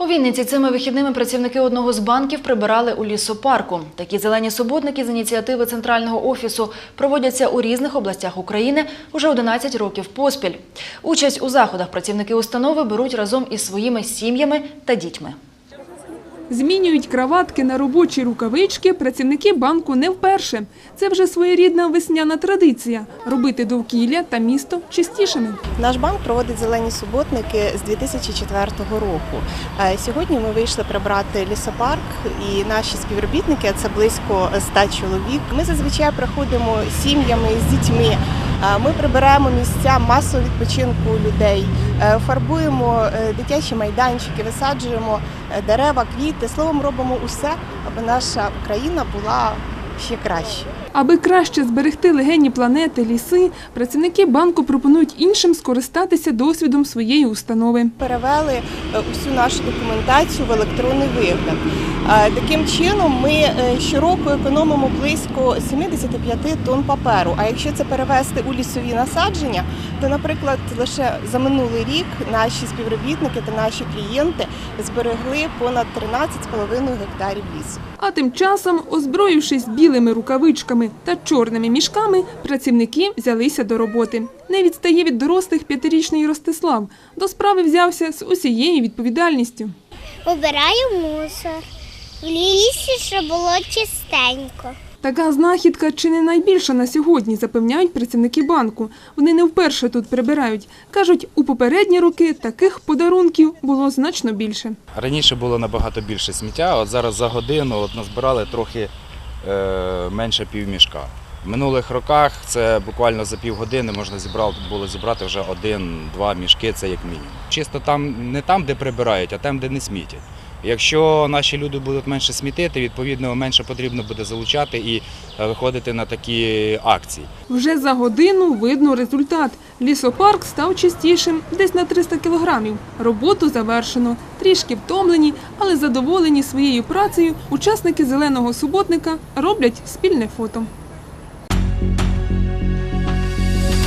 У Вінниці цими вихідними працівники одного з банків прибирали у лісопарку. Такі зелені суботники з ініціативи центрального офісу проводяться у різних областях України уже 11 років поспіль. Участь у заходах працівники установи беруть разом із своїми сім'ями та дітьми. Змінюють краватки на робочі рукавички працівники банку не вперше. Це вже своєрідна весняна традиція – робити довкілля та місто чистішими. Наш банк проводить зелені суботники з 2004 року. Е, Сьогодні ми вийшли прибрати лісопарк, і наші співробітники, це близько 100 чоловік. Ми зазвичай приходимо з сім'ями з дітьми. Ми прибираємо місця масового відпочинку людей, е, фарбуємо е, дитячі майданчики, висаджуємо е, дерева, квіти. Словом, робимо усе, аби наша країна була ще краще. Аби краще зберегти легені планети, ліси, працівники банку пропонують іншим скористатися досвідом своєї установи. перевели е, усю нашу документацію в електронний вигляд. Е, Таким чином, ми е, щороку економимо близько 75 тонн паперу. А якщо це перевести у лісові насадження, то, наприклад, лише за минулий рік наші співробітники та наші клієнти зберегли понад 13,5 гектарів лісу. А тим часом, озброївшись білими рукавичками та чорними мішками, працівники взялися до роботи. Не відстає від дорослих п'ятирічний Ростислав. До справи взявся з усією відповідальністю. Обираю мусор. В лісі, щоб було чистенько. Така знахідка чи не найбільша на сьогодні, запевняють працівники банку. Вони не вперше тут прибирають. Кажуть, у попередні роки таких подарунків було значно більше. Раніше було набагато більше сміття, от зараз за годину от назбирали трохи менше півмішка. В минулих роках це буквально за півгодини можна зібрати, було зібрати вже один-два мішки, це як мінімум. Чисто там не там, де прибирають, а там, де не смітять. Якщо наші люди будуть менше смітити, відповідно менше потрібно буде залучати і е, виходити на такі акції. Вже за годину видно результат. Лісопарк став чистішим десь на 300 кілограмів. Роботу завершено. Трішки втомлені, але задоволені своєю працею учасники зеленого суботника роблять спільне фото.